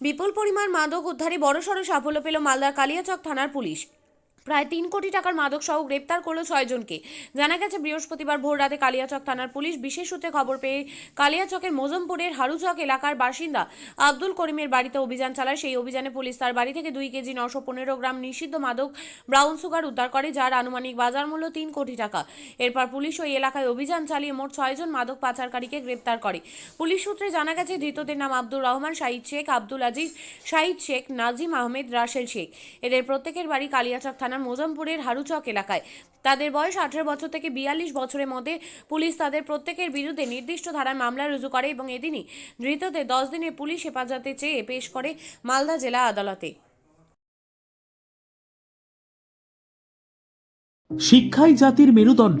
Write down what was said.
বিপুল পরিমাণ মাদক উদ্ধারে বড়সড় সাফল্য পেল মালদার কালিয়াচক থানার পুলিশ। প্রায় তিন কোটি টাকার মাদক সহ গ্রেপ্তার করল ছয়জনকে জানা গেছে, বৃহস্পতিবার ভোর রাতে কালিয়াচক থানার পুলিশ বিশেষ সূত্রে খবর পেয়ে কালিয়াচকের মোজমপুরের হারুচক এলাকার বাসিন্দা আব্দুল করিমের বাড়িতে অভিযান চালায়। সেই অভিযানে পুলিশ তার বাড়ি থেকে দুই কেজি নশো পনেরো গ্রাম নিষিদ্ধ মাদক, ব্রাউন সুগার উদ্ধার করে, যার আনুমানিক বাজার মূল্য তিন কোটি টাকা। এরপর পুলিশ ওই এলাকায় অভিযান চালিয়ে মোট ছয়জন মাদক পাচারকারীকে গ্রেপ্তার করে। পুলিশ সূত্রে জানা গেছে, ধৃতদের নাম আব্দুর রহমান, শাহিদ শেখ, আব্দুল আজিজ, শাহিদ শেখ, নাজিম আহমেদ রাসেল শেখ। এদের প্রত্যেকের বাড়ি কালিয়াচক থানার মোজামপুরের হারুচক এলাকায়। তাদের বয়স আঠেরো বছর থেকে বিয়াল্লিশ বছরের মধ্যে পুলিশ তাদের প্রত্যেকের বিরুদ্ধে নির্দিষ্ট ধারায় মামলা রুজু করে এবং এদিনই ধৃতদের দশ দিনে পুলিশ হেফাজতে চেয়ে পেশ করে মালদা জেলা আদালতে। শিক্ষাই জাতির মেরুদণ্ড।